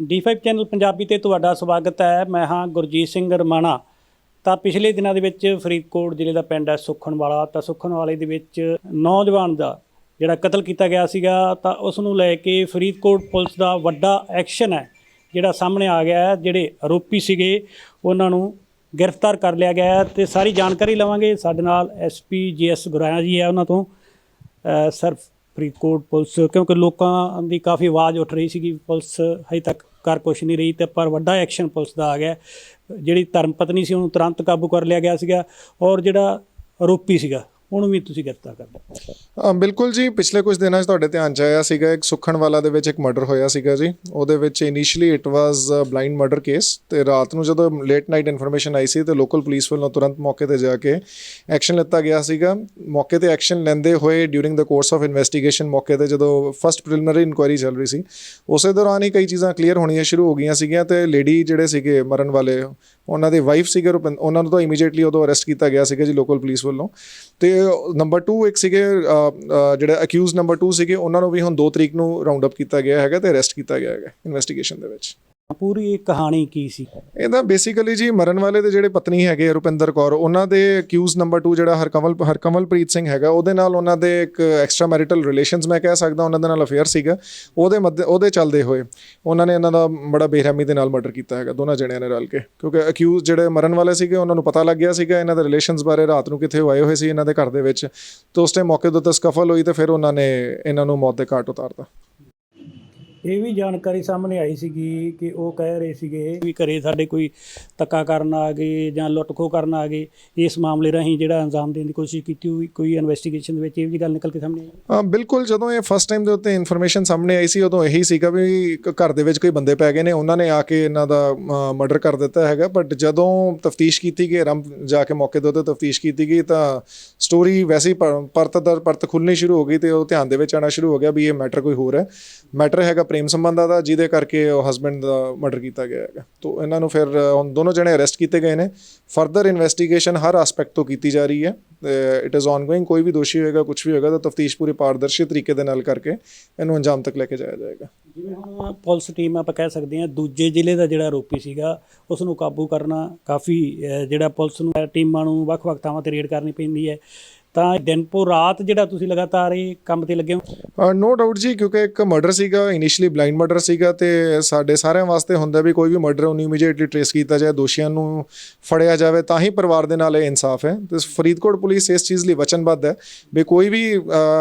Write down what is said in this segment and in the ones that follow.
D5 channel Punjabi ਤੇ ਤੁਹਾਡਾ ਸਵਾਗਤ ਹੈ। ਮੈਂ ਹਾਂ ਗੁਰਜੀਤ ਸਿੰਘ ਰਮਾਣਾ। ਤਾਂ ਪਿਛਲੇ ਦਿਨਾਂ ਦੇ ਵਿੱਚ ਫਰੀਦਕੋਟ ਜ਼ਿਲ੍ਹੇ ਦਾ ਪਿੰਡ ਹੈ ਸੁਖਣਵਾਲਾ ਤਾਂ ਸੁਖਣਵਾਲੇ ਦੇ ਵਿੱਚ ਨੌਜਵਾਨ ਦਾ ਜਿਹੜਾ ਕਤਲ ਕੀਤਾ ਗਿਆ ਸੀਗਾ, ਤਾਂ ਉਸ ਨੂੰ ਲੈ ਕੇ ਫਰੀਦਕੋਟ ਪੁਲਿਸ ਦਾ ਵੱਡਾ ਐਕਸ਼ਨ ਹੈ, ਜਿਹੜਾ ਸਾਹਮਣੇ ਆ ਗਿਆ ਹੈ, ਜਿਹੜੇ ਆਰੋਪੀ ਸੀਗੇ, ਉਹਨਾਂ ਨੂੰ ਗ੍ਰਿਫਤਾਰ ਕਰ ਲਿਆ ਗਿਆ ਹੈ ਤੇ ਸਾਰੀ ਜਾਣਕਾਰੀ ਲਵਾਂਗੇ। ਸਾਡੇ ਨਾਲ ਐਸਪੀ ਜੀਐਸ ਗੁਰਾਇਆ ਜੀ ਹੈ ਉਹਨਾਂ ਤੋਂ। ਸਰ, ਫਰੀਦਕੋਟ ਪੁਲਿਸ, ਕਿਉਂਕਿ ਲੋਕਾਂ ਦੀ ਕਾਫੀ ਆਵਾਜ਼ ਉੱਠ ਰਹੀ ਸੀਗੀ ਪੁਲਿਸ ਹਜੇ ਤੱਕ। ਕਰ ਕੁਛ ਨਹੀਂ ਰਹੀ ਤੇ ਪਰ ਵੱਡਾ ਐਕਸ਼ਨ ਪੁਲਿਸ ਦਾ ਆ ਗਿਆ। ਜਿਹੜੀ ਧਰਮ ਪਤਨੀ ਸੀ ਉਹਨੂੰ ਤੁਰੰਤ ਕਾਬੂ ਕਰ ਲਿਆ ਗਿਆ ਸੀਗਾ ਔਰ ਜਿਹੜਾ ਆਰੋਪੀ ਸੀਗਾ। ਉਹਨੂੰ ਵੀ ਤੁਸੀਂ ਗ੍ਰਿਫਤਾਰ ਕਰ ਲਿਆ। ਅ, ਬਿਲਕੁਲ ਜੀ। ਪਿਛਲੇ ਕੁਝ ਦਿਨਾਂ 'ਚ ਤੁਹਾਡੇ ਧਿਆਨ 'ਚ ਆਇਆ ਸੀਗਾ ਇੱਕ ਸੁਖਣਵਾਲਾ ਦੇ ਵਿੱਚ ਇੱਕ ਮਰਡਰ ਹੋਇਆ ਸੀਗਾ ਜੀ। ਉਹਦੇ ਵਿੱਚ initially it was blind murder case ਤੇ ਰਾਤ ਨੂੰ ਜਦੋਂ ਲੇਟ ਨਾਈਟ ਇਨਫੋਰਮੇਸ਼ਨ ਆਈ ਸੀ ਤੇ ਲੋਕਲ ਪੁਲਿਸ ਵੱਲੋਂ ਤੁਰੰਤ ਮੌਕੇ ਤੇ ਜਾ ਕੇ ਐਕਸ਼ਨ ਲਿੱਤਾ ਗਿਆ ਸੀਗਾ। ਮੌਕੇ ਤੇ ਐਕਸ਼ਨ ਲੈਂਦੇ ਹੋਏ during the course of investigation ਮੌਕੇ ਤੇ ਜਦੋਂ ਫਸਟ ਪ੍ਰੀਲਿਮਿਨਰੀ ਇਨਕੁਆਇਰੀ ਚੱਲ ਰਹੀ ਸੀ ਉਸੇ ਦੌਰਾਨ ਹੀ ਕਈ ਚੀਜ਼ਾਂ ਕਲੀਅਰ ਹੋਣੀਆਂ ਸ਼ੁਰੂ ਹੋ ਗਈਆਂ ਸੀਗੀਆਂ ਤੇ ਲੇਡੀ ਜਿਹੜੇ ਸੀਗੇ ਮਰਨ ਵਾਲੇ ਉਹਨਾਂ ਦੇ ਵਾਈਫ ਸੀਗੇ ਰੁਪਿੰ- ਉਹਨਾਂ ਨੂੰ ਤਾਂ ਇਮੀਡੀਏਟਲੀ ਉਦੋਂ ਅਰੈਸਟ ਕੀਤਾ ਗਿਆ ਸੀਗਾ ਜੀ ਲੋਕਲ ਪੁਲਿਸ ਵੱਲੋਂ। ਤੇ ਨੰਬਰ 2 ਇੱਕ ਸੀਗੇ ਅ, ਜਿਹੜੇ ਅਕਿਊਜ਼ ਨੰਬਰ 2 ਸੀਗੇ ਉਹਨਾਂ ਨੂੰ ਵੀ ਹੁਣ 2 ਤਰੀਕ ਨੂੰ ਰਾਉਂਡ ਅਪ ਕੀਤਾ ਗਿਆ ਹੈਗਾ ਤੇ ਅਰੈਸਟ ਕੀਤਾ ਗਿਆ ਹੈਗਾ ਇਨਵੈਸਟੀਗੇਸ਼ਨ ਦੇ ਵਿੱਚ। ਪੂਰੀ ਕਹਾਣੀ ਕੀ ਸੀ? ਇਹਦਾ ਬੇਸਿਕਲੀ ਜੀ ਮਰਨ ਵਾਲੇ ਦੇ ਜਿਹੜੇ ਪਤਨੀ ਹੈਗੇ ਰੁਪਿੰਦਰ ਕੌਰ, ਉਹਨਾਂ ਦੇ ਅਕਿਊਜ਼ ਨੰਬਰ 2 ਜਿਹੜਾ ਹਰਕਮਲ, ਹਰਕਮਲਪ੍ਰੀਤ ਸਿੰਘ ਹੈਗਾ, ਉਹਦੇ ਨਾਲ ਉਹਨਾਂ ਦੇ ਇੱਕ ਐਕਸਟਰਾ ਮੈਰਿਟਲ ਰਿਲੇਸ਼ਨਸ ਮੈਂ ਕਹਿ ਸਕਦਾ ਉਹਨਾਂ ਦੇ ਨਾਲ ਅਫੇਅਰ ਸੀਗਾ। ਉਹਦੇ ਮੱਦੇ ਉਹਦੇ ਚੱਲਦੇ ਹੋਏ ਉਹਨਾਂ ਨੇ ਇਹਨਾਂ ਦਾ ਬੜਾ ਬੇਰਹਿਮੀ ਦੇ ਨਾਲ ਮਰਡਰ ਕੀਤਾ ਹੈਗਾ, ਦੋਨਾਂ ਜਣਿਆਂ ਨੇ ਰਲ ਕੇ। ਕਿਉਂਕਿ ਅਕਿਊਜ਼ ਜਿਹੜੇ ਮਰਨ ਵਾਲੇ ਸੀਗੇ, ਉਹਨਾਂ ਨੂੰ ਪਤਾ ਲੱਗ ਗਿਆ ਸੀਗਾ ਇਹਨਾਂ ਦੇ ਰਿਲੇਸ਼ਨਸ ਬਾਰੇ, ਰਾਤ ਨੂੰ ਕਿੱਥੇ ਆਏ ਹੋਏ ਸੀ ਇਹਨਾਂ ਦੇ ਘਰ ਦੇ ਵਿੱਚ। ਤੇ ਉਸ ਟਾਈਮ ਮੌਕੇ ਤੋਂ ਉੱਤੇ ਹੋਈ ਤੇ ਫਿਰ ਉਹਨਾਂ ਨੇ ਇਹਨਾਂ ਨੂੰ ਮੌਤ ਦੇ ਘਾਟ ਉਤਾਰਤਾ। ਇਹ ਵੀ ਜਾਣਕਾਰੀ ਸਾਹਮਣੇ ਆਈ ਸੀਗੀ ਕਿ ਉਹ ਕਹਿ ਰਹੇ ਸੀਗੇ ਵੀ ਘਰੇ ਸਾਡੇ ਕੋਈ ਤੱਕਾ ਕਰਨ ਆ ਗਏ ਜਾਂ ਲੁੱਟਖੋ ਕਰਨ ਆ ਗਏ। ਇਸ ਮਾਮਲੇ ਰਾਹੀਂ ਜਿਹੜਾ ਅੰਜਾਮ ਦੇਣ ਦੀ ਕੋਸ਼ਿਸ਼ ਕੀਤੀ ਹੋਈ, ਕੋਈ ਇਨਵੈਸਟੀਗੇਸ਼ਨ ਦੇ ਵਿੱਚ ਇਹ ਵੀ ਗੱਲ ਨਿਕਲ ਕੇ ਸਾਹਮਣੇ ਆਈ? ਬਿਲਕੁਲ ਜਦੋਂ ਇਹ ਫਸਟ ਟਾਈਮ ਦੇ ਉੱਤੇ ਇਨਫੋਰਮੇਸ਼ਨ ਸਾਹਮਣੇ ਆਈ ਸੀ, ਉਦੋਂ ਇਹੀ ਸੀਗਾ ਵੀ ਘਰ ਦੇ ਵਿੱਚ ਕੋਈ ਬੰਦੇ ਪੈ ਗਏ ਨੇ, ਉਹਨਾਂ ਨੇ ਆ ਕੇ ਇਹਨਾਂ ਦਾ ਮਰਡਰ ਕਰ ਦਿੱਤਾ ਹੈਗਾ। ਬਟ ਜਦੋਂ ਤਫਤੀਸ਼ ਕੀਤੀ ਗਈ ਰੰਭ ਜਾ ਕੇ ਮੌਕੇ ਦੇ ਉੱਤੇ ਤਫਤੀਸ਼ ਕੀਤੀ ਗਈ, ਤਾਂ ਸਟੋਰੀ ਵੈਸੇ ਹੀ ਪਰਤ ਦਰ ਪਰਤ ਖੁੱਲਣੀ ਸ਼ੁਰੂ ਹੋ ਗਈ ਤੇ ਉਹ ਧਿਆਨ ਦੇ ਵਿੱਚ ਆਣਾ ਸ਼ੁਰੂ ਹੋ ਗਿਆ ਵੀ ਇਹ ਮੈਟਰ ਕੋਈ ਹੋਰ ਹੈ। ਮੈਟਰ ਹੈਗਾ ਪ੍ਰੇਮ ਸੰਬੰਧਾਂ ਦਾ, ਜਿਹਦੇ ਕਰਕੇ ਉਹ ਹਸਬੰਡ ਦਾ ਮਰਡਰ ਕੀਤਾ ਗਿਆ ਹੈਗਾ। ਤੋਂ ਇਹਨਾਂ ਨੂੰ ਫਿਰ ਹੁਣ ਦੋਨੋਂ ਜਣੇ ਅਰੈਸਟ ਕੀਤੇ ਗਏ ਨੇ। ਫਰਦਰ ਇਨਵੈਸਟੀਗੇਸ਼ਨ ਹਰ ਐਸਪੈਕਟ ਤੋਂ ਕੀਤੀ ਜਾ ਰਹੀ ਹੈ। ਇਟ ਇਜ਼ ਆਨਗੋਇੰਗ ਕੋਈ ਵੀ ਦੋਸ਼ੀ ਹੋਏਗਾ ਕੁਝ ਵੀ ਹੋਏਗਾ, ਤਾਂ ਤਫਤੀਸ਼ ਪੂਰੀ ਪਾਰਦਰਸ਼ੀ ਤਰੀਕੇ ਦੇ ਨਾਲ ਕਰਕੇ ਇਹਨੂੰ ਅੰਜਾਮ ਤੱਕ ਲੈ ਕੇ ਜਾਇਆ ਜਾਏਗਾ। ਜਿਵੇਂ ਹੁਣ ਪੁਲਿਸ ਟੀਮ ਆਪਾਂ ਕਹਿ ਸਕਦੇ ਹਾਂ, ਦੂਜੇ ਜ਼ਿਲ੍ਹੇ ਦਾ ਜਿਹੜਾ ਆਰੋਪੀ ਸੀਗਾ, ਉਸ ਨੂੰ ਕਾਬੂ ਕਰਨਾ ਕਾਫੀ ਜਿਹੜਾ ਪੁਲਿਸ ਨੂੰ ਟੀਮਾਂ ਨੂੰ ਵੱਖ-ਵੱਖ ਥਾਵਾਂ ਤੇ ਰੇਡ ਕਰਨੀ ਪੈਂਦੀ ਹੈ। ਤਾਂ ਦਿਨ ਪੋ ਰਾਤ ਜਿਹੜਾ ਤੁਸੀਂ ਲਗਾਤਾਰ ਇਹ ਕੰਮ ਤੇ ਲੱਗੇ ਹੋ? ਨੋ ਡਾਊਟ ਜੀ, ਕਿਉਂਕਿ ਇੱਕ ਮਰਡਰ ਸੀਗਾ ਇਨੀਸ਼ੀਅਲੀ ਬਲਾਈਂਡ ਮਰਡਰ ਸੀਗਾ ਤੇ ਸਾਡੇ ਸਾਰਿਆਂ ਵਾਸਤੇ ਹੁੰਦਾ ਵੀ ਕੋਈ ਵੀ ਮਰਡਰ ਉਹਨੂੰ ਇਮੀਡੀਏਟਲੀ ਟ੍ਰੇਸ ਕੀਤਾ ਜਾਏ, ਦੋਸ਼ੀਆਂ ਨੂੰ ਫੜਿਆ ਜਾਵੇ, ਤਾਂ ਹੀ ਪਰਿਵਾਰ ਦੇ ਨਾਲ ਇਹ ਇਨਸਾਫ ਹੈ। ਤੇ ਫਰੀਦਕੋਟ ਪੁਲਿਸ ਇਸ ਚੀਜ਼ ਲਈ ਵਚਨਬੱਧ ਹੈ ਵੀ ਕੋਈ ਵੀ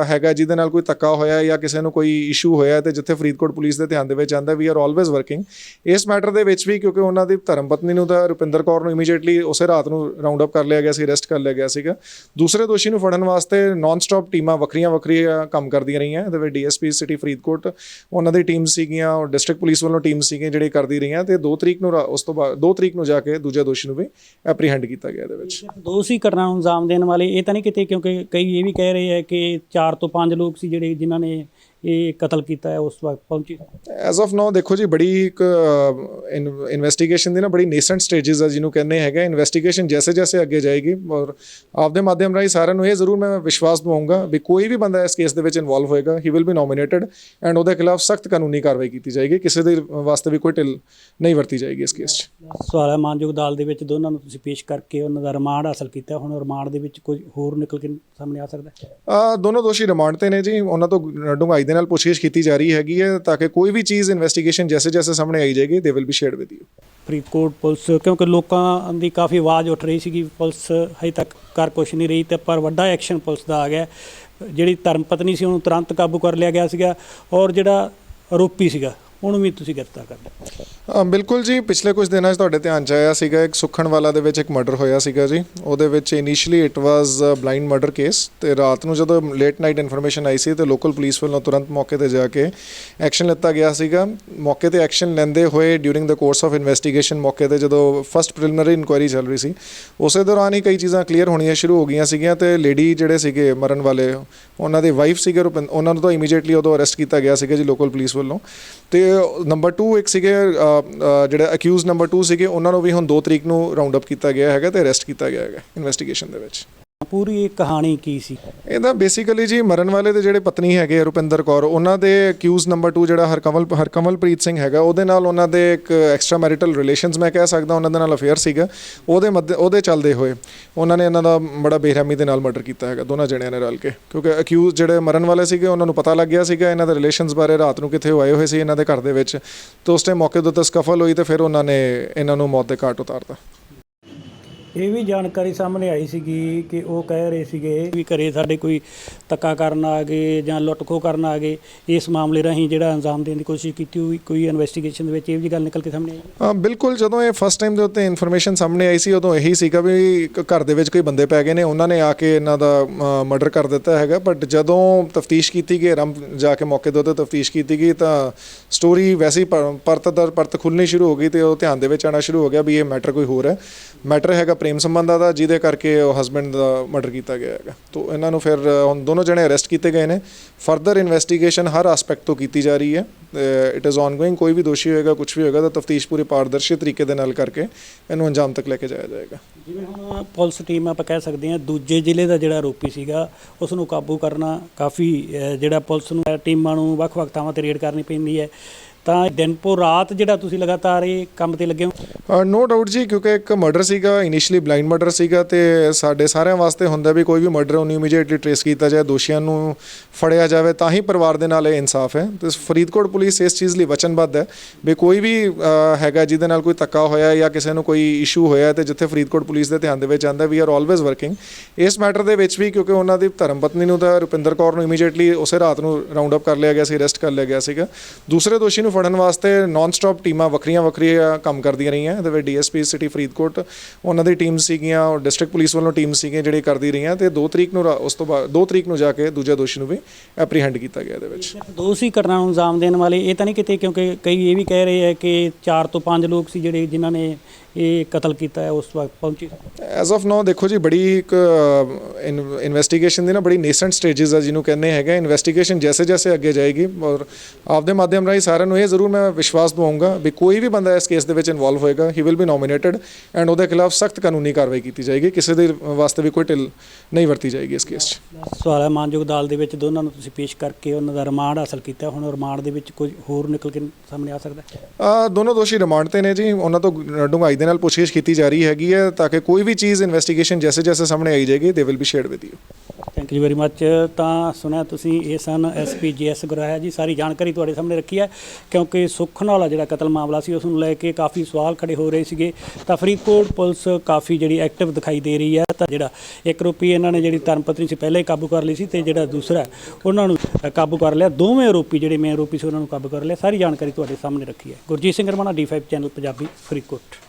ਹੈਗਾ ਜਿਹਦੇ ਨਾਲ ਕੋਈ ਧੱਕਾ ਹੋਇਆ ਜਾਂ ਕਿਸੇ ਨੂੰ ਕੋਈ ਇਸ਼ੂ ਹੋਇਆ ਤੇ ਜਿੱਥੇ ਫਰੀਦਕੋਟ ਪੁਲਿਸ ਦੇ ਧਿਆਨ ਦੇ ਵਿੱਚ ਆਂਦਾ ਵੀ ਆਰ ਆਲਵੇਜ਼ ਵਰਕਿੰਗ ਇਸ ਮੈਟਰ ਦੇ ਵਿੱਚ ਵੀ ਕਿਉਂਕਿ ਉਹਨਾਂ ਦੀ ਧਰਮ ਪਤਨੀ ਨੂੰ ਤਾਂ ਰੁਪਿੰਦਰ ਕੌਰ ਨੂੰ ਇਮੀਡੀਏਟਲੀ ਉਸੇ ਰਾਤ ਨੂੰ ਰਾਉਂਡ ਅਪ ਕਰ ਲਿਆ ਗਿਆ ਸੀ ਅਰੈਸਟ ਕਰ ਲਿਆ ਗਿਆ ਸੀਗਾ। ਦੂਸਰੇ ਦੋਸ਼ੀ ਨੂੰ ਫੜਨ ਵਾਸਤੇ ਨਾਨ ਸਟਾਪ ਟੀਮਾਂ ਵੱਖਰੀਆਂ ਵੱਖਰੀਆਂ ਕੰਮ ਕਰਦੀਆਂ ਰਹੀਆਂ। ਇਹਦੇ ਵਿੱਚ ਡੀਐਸਪੀ ਸਿਟੀ ਫਰੀਦਕੋਟ, ਉਹਨਾਂ ਦੀ ਟੀਮ ਸੀਗੀਆਂ ਔਰ ਡਿਸਟ੍ਰਿਕਟ ਪੁਲਿਸ ਵੱਲੋਂ ਟੀਮ ਸੀਗੀਆਂ ਜਿਹੜੀ ਕਰਦੀ ਰਹੀਆਂ ਤੇ 2 ਤਰੀਕ ਨੂੰ ਰਾ- ਉਸ ਤੋਂ ਬਾਅਦ 2 ਤਰੀਕ ਨੂੰ ਜਾ ਕੇ ਦੂਜੇ ਦੋਸ਼ੀ ਨੂੰ ਵੀ ਐਪਰੀਹੈਂਡ ਕੀਤਾ ਗਿਆ ਇਹਦੇ ਵਿੱਚ। ਦੋਸ਼ੀ ਘਟਨਾ ਨੂੰ ਅੰਜਾਮ ਦੇਣ ਵਾਲੇ ਇਹ ਤਾਂ ਨਹੀਂ ਕਿਤੇ ਕਿਉਂਕਿ ਕਈ ਇਹ ਵੀ ਕਹਿ ਰਹੇ ਹੈ ਕਿ 4 ਤੋਂ 5 ਲੋਕ ਸੀ ਜਿਹੜੇ ਜਿਨ੍ਹਾਂ ਨੇ ਇਹ ਕਤਲ ਕੀਤਾ ਹੈ ਉਸ ਵਕਤ ਪਹੁੰਚੇ। ਐਜ਼ ਆਫ ਨਾਓ ਦੇਖੋ ਜੀ ਬੜੀ ਇੱਕ ਇਨਵੈਸਟੀਗੇਸ਼ਨ ਦੀ ਨਾ ਬੜੀ ਨੇਸੈਂਟ ਸਟੇजेस ਆ ਜਿਹਨੂੰ ਕਹਿੰਦੇ ਹੈਗਾ ਇਨਵੈਸਟੀਗੇਸ਼ਨ ਜੈਸੇ ਜੈਸੇ ਅੱਗੇ ਜਾਏਗੀ ਔਰ ਆਪਦੇ ਮਾਧਿਅਮ ਰਾਹੀਂ ਸਾਰਿਆਂ ਨੂੰ ਇਹ ਜ਼ਰੂਰ ਮੈਂ ਵਿਸ਼ਵਾਸ ਦਵਾਉਂਗਾ ਵੀ ਕੋਈ ਵੀ ਬੰਦਾ ਇਸ ਕੇਸ ਦੇ ਵਿੱਚ ਇਨਵੋਲਵ ਹੋਏਗਾ he will be nominated and ਉਹਦੇ ਖਿਲਾਫ ਸਖਤ ਕਾਨੂੰਨੀ ਕਾਰਵਾਈ ਕੀਤੀ ਜਾਏਗੀ। ਕਿਸੇ ਦੇ ਵਾਸਤੇ ਵੀ ਕੋਈ ਢਿੱਲ ਨਹੀਂ ਵਰਤੀ ਜਾਏਗੀ ਇਸ ਕੇਸ 'ਚ। ਸਵਾਲ ਹੈ ਮਾਨਯੋਗ ਅਦਾਲਤ ਦੇ ਵਿੱਚ ਦੋਨਾਂ ਨੂੰ ਤੁਸੀਂ ਪੇਸ਼ ਕਰਕੇ ਉਹਨਾਂ ਦਾ ਰਿਮਾਂਡ ਹਾਸਲ ਕੀਤਾ ਹੁਣ ਰਿਮਾਂਡ ਦੇ ਵਿੱਚ ਕੋਈ ਹੋਰ ਨਿਕਲ ਕੇ ਸਾਹਮਣੇ ਆ ਸਕਦਾ ਹੈ? ਆ ਦੋਨੋਂ ਦੋਸ਼ੀ ਰਿਮਾਂਡ ਤੇ ਨੇ ਜੀ ਉਹਨਾਂ ਤੋਂ ਡੂੰਘਾਈ ਦੇ ਨਾਲ ਪੁੱਛਗਿੱਛ ਕੀਤੀ ਜਾ ਰਹੀ ਹੈਗੀ ਹੈ ਤਾਂ ਕਿ ਕੋਈ ਵੀ ਚੀਜ਼ ਇਨਵੈਸਟੀਗੇਸ਼ਨ ਜੈਸੇ ਜੈਸੇ ਸਾਹਮਣੇ ਆਈ ਜਾਏਗੀ they will be shared with you Faridkot police, ਕਿਉਂਕਿ ਲੋਕਾਂ ਦੀ ਕਾਫੀ ਆਵਾਜ਼ ਉੱਠ ਰਹੀ ਸੀਗੀ, ਪੁਲਿਸ ਹਜੇ ਤੱਕ ਕਰ ਕੁਛ ਨਹੀਂ ਰਹੀ ਤੇ ਪਰ ਵੱਡਾ ਐਕਸ਼ਨ ਪੁਲਿਸ ਦਾ ਆ ਗਿਆ। ਜਿਹੜੀ ਧਰਮ ਪਤਨੀ ਸੀ, ਉਹਨੂੰ ਤੁਰੰਤ ਕਾਬੂ ਕਰ ਲਿਆ ਗਿਆ ਸੀਗਾ ਔਰ ਜਿਹੜਾ ਆਰੋਪੀ ਸੀਗਾ, ਉਹਨੂੰ ਵੀ ਤੁਸੀਂ ਗ੍ਰਿਫਤਾਰ ਕਰ ਲਿਆ। ਬਿਲਕੁਲ ਜੀ, ਪਿਛਲੇ ਕੁਝ ਦਿਨਾਂ 'ਚ ਤੁਹਾਡੇ ਧਿਆਨ 'ਚ ਆਇਆ ਸੀਗਾ, ਇੱਕ ਸੁਖਣਵਾਲਾ ਦੇ ਵਿੱਚ ਇੱਕ ਮਰਡਰ ਹੋਇਆ ਸੀਗਾ ਜੀ। ਉਹਦੇ ਵਿੱਚ initially it was blind murder case ਤੇ ਰਾਤ ਨੂੰ ਜਦੋਂ ਲੇਟ ਨਾਈਟ ਇਨਫੋਰਮੇਸ਼ਨ ਆਈ ਸੀ ਤੇ ਲੋਕਲ ਪੁਲਿਸ ਵੱਲੋਂ ਤੁਰੰਤ ਮੌਕੇ ਤੇ ਜਾ ਕੇ ਐਕਸ਼ਨ ਲਿੱਤਾ ਗਿਆ ਸੀਗਾ। ਮੌਕੇ ਤੇ ਐਕਸ਼ਨ ਲੈਂਦੇ ਹੋਏ during the course of investigation ਮੌਕੇ ਤੇ ਜਦੋਂ ਫਸਟ ਪ੍ਰੀਲਿਮਿਨਰੀ ਇਨਕੁਆਇਰੀ ਚੱਲ ਰਹੀ ਸੀ, ਉਸੇ ਦੌਰਾਨ ਹੀ ਕਈ ਚੀਜ਼ਾਂ ਕਲੀਅਰ ਹੋਣੀਆਂ ਸ਼ੁਰੂ ਹੋ ਗਈਆਂ ਸੀਗੀਆਂ ਤੇ ਲੇਡੀ ਜਿਹੜੇ ਸੀਗੇ ਮਰਨ ਵਾਲੇ, ਉਹਨਾਂ ਦੇ ਵਾਈਫ ਸੀਗੇ ਰੁਪਿੰ- ਉਹਨਾਂ ਨੂੰ ਤਾਂ ਇਮੀਡੀਏਟਲੀ ਉਦੋਂ ਅਰੈਸਟ ਕੀਤਾ ਗਿਆ ਸੀਗਾ ਜੀ ਲੋਕਲ ਪੁਲਿਸ ਵੱਲੋਂ। ਤੇ ਨੰਬਰ 2 ਇੱਕ ਸੀਗੇ ਜਿਹੜੇ ਅਕਿਊਜ਼ ਨੰਬਰ 2 ਸੀਗੇ, ਉਹਨਾਂ ਨੂੰ ਵੀ ਹੁਣ 2 ਤਰੀਕ ਨੂੰ ਰਾਉਂਡ ਅਪ ਕੀਤਾ ਗਿਆ ਹੈਗਾ ਤੇ ਅਰੈਸਟ ਕੀਤਾ ਗਿਆ ਹੈਗਾ ਇਨਵੈਸਟੀਗੇਸ਼ਨ ਦੇ ਵਿੱਚ। ਪੂਰੀ ਇਹ ਕਹਾਣੀ ਕੀ ਸੀ? ਇਹਦਾ ਬੇਸਿਕਲੀ ਜੀ ਮਰਨ ਵਾਲੇ ਦੇ ਜਿਹੜੇ ਪਤਨੀ ਹੈਗੇ ਰੁਪਿੰਦਰ ਕੌਰ, ਉਹਨਾਂ ਦੇ ਅਕਿਊਜ਼ ਨੰਬਰ 2 ਜਿਹੜਾ ਹਰਕਮਲ, ਹਰਕਮਲਪ੍ਰੀਤ ਸਿੰਘ ਹੈਗਾ, ਉਹਦੇ ਨਾਲ ਉਹਨਾਂ ਦੇ ਇੱਕ ਐਕਸਟਰਾ ਮੈਰਿਟਲ ਰਿਲੇਸ਼ਨਸ ਮੈਂ ਕਹਿ ਸਕਦਾ ਉਹਨਾਂ ਦੇ ਨਾਲ ਅਫੇਅਰ ਸੀਗਾ। ਉਹਦੇ ਮੱਦੇ ਉਹਦੇ ਚੱਲਦੇ ਹੋਏ ਉਹਨਾਂ ਨੇ ਇਹਨਾਂ ਦਾ ਬੜਾ ਬੇਰਹਿਮੀ ਦੇ ਨਾਲ ਮਰਡਰ ਕੀਤਾ ਹੈਗਾ, ਦੋਨਾਂ ਜਣਿਆਂ ਨੇ ਰਲ ਕੇ। ਕਿਉਂਕਿ ਅਕਿਊਜ਼ ਜਿਹੜੇ ਮਰਨ ਵਾਲੇ ਸੀਗੇ, ਉਹਨਾਂ ਨੂੰ ਪਤਾ ਲੱਗ ਗਿਆ ਸੀਗਾ ਇਹਨਾਂ ਦੇ ਰਿਲੇਸ਼ਨਸ ਬਾਰੇ, ਰਾਤ ਨੂੰ ਕਿੱਥੇ ਹੋਏ ਹੋਏ ਸੀ ਇਹਨਾਂ ਦੇ ਘਰ ਦੇ ਵਿੱਚ। ਤੇ ਉਸ ਟਾਈਮ ਮੌਕੇ ਤੋਂ ਉੱਤੇ ਹੋਈ ਤੇ ਫਿਰ ਉਹਨਾਂ ਨੇ ਇਹਨਾਂ ਨੂੰ ਮੌਤ ਦੇ ਘਾਟ ਉਤਾਰਤਾ। ਇਹ ਵੀ ਜਾਣਕਾਰੀ ਸਾਹਮਣੇ ਆਈ ਸੀਗੀ ਕਿ ਉਹ ਕਹਿ ਰਹੇ ਸੀਗੇ ਵੀ ਘਰੇ ਸਾਡੇ ਕੋਈ ਤੱਕਾ ਕਰਨ ਆ ਗਏ ਜਾਂ ਲੁੱਟਖੋ ਕਰਨ ਆ ਗਏ। ਇਸ ਮਾਮਲੇ ਰਾਹੀਂ ਜਿਹੜਾ ਅੰਜਾਮ ਦੇਣ ਦੀ ਕੋਸ਼ਿਸ਼ ਕੀਤੀ ਹੋਈ, ਕੋਈ ਇਨਵੈਸਟੀਗੇਸ਼ਨ ਦੇ ਵਿੱਚ ਇਹ ਵੀ ਗੱਲ ਨਿਕਲ ਕੇ ਸਾਹਮਣੇ ਆਈ? ਹਾਂ ਬਿਲਕੁਲ, ਜਦੋਂ ਇਹ ਫਸਟ ਟਾਈਮ ਦੇ ਉੱਤੇ ਇਨਫੋਰਮੇਸ਼ਨ ਸਾਹਮਣੇ ਆਈ ਸੀ, ਉਦੋਂ ਇਹੀ ਸੀਗਾ ਵੀ ਘਰ ਦੇ ਵਿੱਚ ਕੋਈ ਬੰਦੇ ਪੈ ਗਏ ਨੇ। ਉਹਨਾਂ ਨੇ ਆ ਕੇ ਇਹਨਾਂ ਦਾ ਮਰਡਰ ਕਰ ਦਿੱਤਾ ਹੈਗਾ। ਬਟ ਜਦੋਂ ਤਫਤੀਸ਼ ਕੀਤੀ ਗਈ ਰੰਮ ਜਾ ਕੇ ਮੌਕੇ ਦੇ ਉੱਤੇ ਤਫਤੀਸ਼ ਕੀਤੀ ਗਈ, ਤਾਂ ਸਟੋਰੀ ਵੈਸੀ ਪਰਤ ਦਰ ਪਰਤ ਖੁੱਲਣੀ ਸ਼ੁਰੂ ਹੋ ਗਈ ਤੇ ਉਹ ਧਿਆਨ ਦੇ ਵਿੱਚ ਆਣਾ ਸ਼ੁਰੂ ਹੋ ਗਿਆ ਵੀ ਇਹ ਮੈਟਰ ਕੋਈ ਹੋਰ ਹੈ। ਮੈਟਰ ਹੈਗਾ ਪ੍ਰੇਮ ਸੰਬੰਧਾਂ ਦਾ, ਜਿਹਦੇ ਕਰਕੇ ਉਹ ਹਸਬੰਡ ਦਾ ਮਰਡਰ ਕੀਤਾ ਗਿਆ ਹੈਗਾ। ਤੋਂ ਇਹਨਾਂ ਨੂੰ ਫਿਰ ਹੁਣ ਦੋਨੋਂ ਜਣੇ ਅਰੈਸਟ ਕੀਤੇ ਗਏ ਨੇ। ਫਰਦਰ ਇਨਵੈਸਟੀਗੇਸ਼ਨ ਹਰ ਐਸਪੈਕਟ ਤੋਂ ਕੀਤੀ ਜਾ ਰਹੀ ਹੈ। ਇਟ ਇਜ਼ ਆਨਗੋਇੰਗ ਕੋਈ ਵੀ ਦੋਸ਼ੀ ਹੋਏਗਾ ਕੁਝ ਵੀ ਹੋਏਗਾ, ਤਾਂ ਤਫਤੀਸ਼ ਪੂਰੇ ਪਾਰਦਰਸ਼ੀ ਤਰੀਕੇ ਦੇ ਨਾਲ ਕਰਕੇ ਇਹਨੂੰ ਅੰਜਾਮ ਤੱਕ ਲੈ ਕੇ ਜਾਇਆ ਜਾਏਗਾ। ਜਿਵੇਂ ਹੁਣ ਪੁਲਿਸ ਟੀਮ ਆਪਾਂ ਕਹਿ ਸਕਦੇ ਹਾਂ, ਦੂਜੇ ਜ਼ਿਲ੍ਹੇ ਦਾ ਜਿਹੜਾ ਆਰੋਪੀ ਸੀਗਾ, ਉਸ ਨੂੰ ਕਾਬੂ ਕਰਨਾ ਕਾਫੀ ਜਿਹੜਾ ਪੁਲਿਸ ਨੂੰ, ਟੀਮਾਂ ਨੂੰ ਵੱਖ-ਵੱਖ ਥਾਵਾਂ ਤੇ ਰੇਡ ਕਰਨੀ ਪੈਂਦੀ ਹੈ। ਤਾਂ ਦਿਨ ਪੋ ਰਾਤ ਜਿਹੜਾ ਤੁਸੀਂ ਲਗਾਤਾਰ ਇਹ ਕੰਮ ਤੇ ਲੱਗੇ ਹੋ? ਨੋ ਡਾਊਟ ਜੀ, ਕਿਉਂਕਿ ਇੱਕ ਮਰਡਰ ਸੀਗਾ ਇਨੀਸ਼ੀਅਲੀ ਬਲਾਈਂਡ ਮਰਡਰ ਸੀਗਾ ਤੇ ਸਾਡੇ ਸਾਰਿਆਂ ਵਾਸਤੇ ਹੁੰਦਾ ਵੀ ਕੋਈ ਵੀ ਮਰਡਰ ਉਹਨੂੰ ਇਮੀਡੀਏਟਲੀ ਟ੍ਰੇਸ ਕੀਤਾ ਜਾਏ, ਦੋਸ਼ੀਆਂ ਨੂੰ ਫੜਿਆ ਜਾਵੇ, ਤਾਂ ਹੀ ਪਰਿਵਾਰ ਦੇ ਨਾਲ ਇਹ ਇਨਸਾਫ ਹੈ। ਤੇ ਫਰੀਦਕੋਟ ਪੁਲਿਸ ਇਸ ਚੀਜ਼ ਲਈ ਵਚਨਬੱਧ ਹੈ ਵੀ ਕੋਈ ਵੀ ਹੈਗਾ ਜਿਹਦੇ ਨਾਲ ਕੋਈ ਧੱਕਾ ਹੋਇਆ ਜਾਂ ਕਿਸੇ ਨੂੰ ਕੋਈ ਇਸ਼ੂ ਹੋਇਆ ਤੇ ਜਿੱਥੇ ਫਰੀਦਕੋਟ ਪੁਲਿਸ ਦੇ ਧਿਆਨ ਦੇ ਵਿੱਚ ਆਂਦਾ ਵੀ ਆਰ ਆਲਵੇਜ਼ ਵਰਕਿੰਗ ਇਸ ਮੈਟਰ ਦੇ ਵਿੱਚ ਵੀ ਕਿਉਂਕਿ ਉਹਨਾਂ ਦੀ ਧਰਮ ਪਤਨੀ ਨੂੰ ਤਾਂ ਰੁਪਿੰਦਰ ਕੌਰ ਨੂੰ ਇਮੀਡੀਏਟਲੀ ਉਸੇ ਰਾਤ ਨੂੰ ਰਾਉਂਡ ਅਪ ਕਰ ਲਿਆ ਗਿਆ ਸੀ ਅਰੈਸਟ ਕਰ ਲਿਆ ਗਿਆ ਸੀਗਾ। ਦੂਸਰੇ ਦੋਸ਼ੀ ਨੂੰ ਫੜਨ ਵਾਸਤੇ ਨਾਨ ਸਟਾਪ ਟੀਮਾਂ ਵੱਖਰੀਆਂ ਵੱਖਰੀਆਂ ਕੰਮ ਕਰਦੀਆਂ ਰਹੀਆਂ। ਇਹਦੇ ਵਿੱਚ ਡੀਐਸਪੀ ਸਿਟੀ ਫਰੀਦਕੋਟ ਉਹਨਾਂ ਦੀ ਟੀਮ ਸੀਗੀਆਂ ਔਰ ਡਿਸਟ੍ਰਿਕਟ ਪੁਲਿਸ ਵੱਲੋਂ ਟੀਮ ਸੀਗੀਆਂ ਜਿਹੜੀ ਕਰਦੀ ਰਹੀਆਂ ਤੇ 2 ਤਰੀਕ ਨੂੰ ਰਾ- ਉਸ ਤੋਂ ਬਾਅਦ 2 ਤਰੀਕ ਨੂੰ ਜਾ ਕੇ ਦੂਜੇ ਦੋਸ਼ੀ ਨੂੰ ਵੀ ਐਪਰੀਹੈਂਡ ਕੀਤਾ ਗਿਆ ਇਹਦੇ ਵਿੱਚ। ਦੋਸ਼ ਹੀ ਘਟਨਾ ਨੂੰ ਅੰਜਾਮ ਦੇਣ ਵਾਲੇ ਇਹ ਤਾਂ ਨਹੀਂ ਕਿਤੇ ਕਿਉਂਕਿ ਕਈ ਇਹ ਵੀ ਕਹਿ ਰਹੇ ਹੈ ਕਿ 4 ਤੋਂ 5 ਲੋਕ ਸੀ ਜਿਹੜੇ ਜਿਨ੍ਹਾਂ ਨੇ ਇਹ ਕਤਲ ਕੀਤਾ ਹੈ ਉਸ ਵਕਤ ਪਹੁੰਚੇ। ਐਜ਼ ਆਫ ਨਾਓ ਦੇਖੋ ਜੀ ਬੜੀ ਇੱਕ ਇਨਵੈਸਟੀਗੇਸ਼ਨ ਦੀ ਨਾ ਬੜੀ ਨੇਸੈਂਟ ਸਟੇजेस ਆ ਜਿਹਨੂੰ ਕਹਿੰਦੇ ਹੈਗਾ ਇਨਵੈਸਟੀਗੇਸ਼ਨ ਜੈਸੇ ਜੈਸੇ ਅੱਗੇ ਜਾਏਗੀ ਔਰ ਆਪਦੇ ਮਾਧਿਅਮ ਰਾਹੀਂ ਸਾਰਿਆਂ ਨੂੰ ਇਹ ਜ਼ਰੂਰ ਮੈਂ ਵਿਸ਼ਵਾਸ ਦਵਾਉਂਗਾ ਵੀ ਕੋਈ ਵੀ ਬੰਦਾ ਇਸ ਕੇਸ ਦੇ ਵਿੱਚ ਇਨਵੋਲਵ ਹੋਏਗਾ he will be nominated and ਉਹਦੇ ਖਿਲਾਫ ਸਖਤ ਕਾਨੂੰਨੀ ਕਾਰਵਾਈ ਕੀਤੀ ਜਾਏਗੀ। ਕਿਸੇ ਦੇ ਵਾਸਤੇ ਵੀ ਕੋਈ ਢਿੱਲ ਨਹੀਂ ਵਰਤੀ ਜਾਏਗੀ ਇਸ ਕੇਸ 'ਚ। ਸਵਾਲ ਹੈ ਮਾਨਯੋਗ ਅਦਾਲਤ ਦੇ ਵਿੱਚ ਦੋਨਾਂ ਨੂੰ ਤੁਸੀਂ ਪੇਸ਼ ਕਰਕੇ ਉਹਨਾਂ ਦਾ ਰਿਮਾਂਡ ਹਾਸਲ ਕੀਤਾ ਹੁਣ ਰਿਮਾਂਡ ਦੇ ਵਿੱਚ ਕੁਝ ਹੋਰ ਨਿਕਲ ਕੇ ਸਾਹਮਣੇ ਆ ਸਕਦਾ ਹੈ? ਆ ਦੋਨੋਂ ਦੋਸ਼ੀ ਰਿਮਾਂਡ ਤੇ ਨੇ ਜੀ। ਉਹਨਾਂ ਤੋਂ ਡੂੰਘਾਈ ਦੇ ਨਾਲ ਪੁੱਛਗਿੱਛ ਕੀਤੀ ਜਾ ਰਹੀ ਹੈਗੀ ਹੈ ਤਾਂ ਕਿ ਕੋਈ ਵੀ ਚੀਜ਼ ਇਨਵੈਸਟੀਗੇਸ਼ਨ ਜੈਸੇ ਜੈਸੇ ਸਾਹਮਣੇ ਆਈ ਜਾਏਗੀ they will be shared with you thank you very much ਤਾਂ ਸੁਣਿਆ ਤੁਸੀਂ ਇਹ ਸਨ ਐਸਪੀ ਜੀਐਸ ਗੁਰਾਇਆ ਜੀ, ਸਾਰੀ ਜਾਣਕਾਰੀ ਤੁਹਾਡੇ ਸਾਹਮਣੇ ਰੱਖੀ ਹੈ, ਕਿਉਂਕਿ ਸੁੱਖ ਵਾਲਾ ਜਿਹੜਾ ਕਤਲ ਮਾਮਲਾ ਸੀ, ਉਸ ਨੂੰ ਲੈ ਕੇ ਕਾਫੀ ਸਵਾਲ ਖੜੇ ਹੋ ਰਹੇ ਸੀਗੇ। ਤਾਂ ਫਰੀਦਕੋਟ ਪੁਲਿਸ ਕਾਫੀ ਜਿਹੜੀ ਐਕਟਿਵ ਦਿਖਾਈ ਦੇ ਰਹੀ ਹੈ, ਤਾਂ ਜਿਹੜਾ ਇੱਕ ਆਰੋਪੀ ਇਹਨਾਂ ਨੇ ਜਿਹੜੀ ਧਰਮਪਤਨੀ ਸੀ, ਪਹਿਲਾਂ ਹੀ ਕਾਬੂ ਕਰ ਲਈ ਸੀ ਤੇ ਜਿਹੜਾ ਦੂਸਰਾ ਉਹਨਾਂ ਨੂੰ ਕਾਬੂ ਕਰ ਲਿਆ। ਦੋਵੇਂ ਆਰੋਪੀ, ਜਿਹੜੇ ਮੇਨ ਆਰੋਪੀ ਸੀ, ਉਹਨਾਂ ਨੂੰ ਕਾਬੂ ਕਰ ਲਿਆ। ਸਾਰੀ ਜਾਣਕਾਰੀ ਤੁਹਾਡੇ ਸਾਹਮਣੇ ਰੱਖੀ ਹੈ। ਗੁਰਜੀਤ ਸਿੰਘ ਰਮਾਣਾ ਡੀ5 ਚੈਨਲ ਪੰਜਾਬੀ ਫਰੀਦਕੋਟ।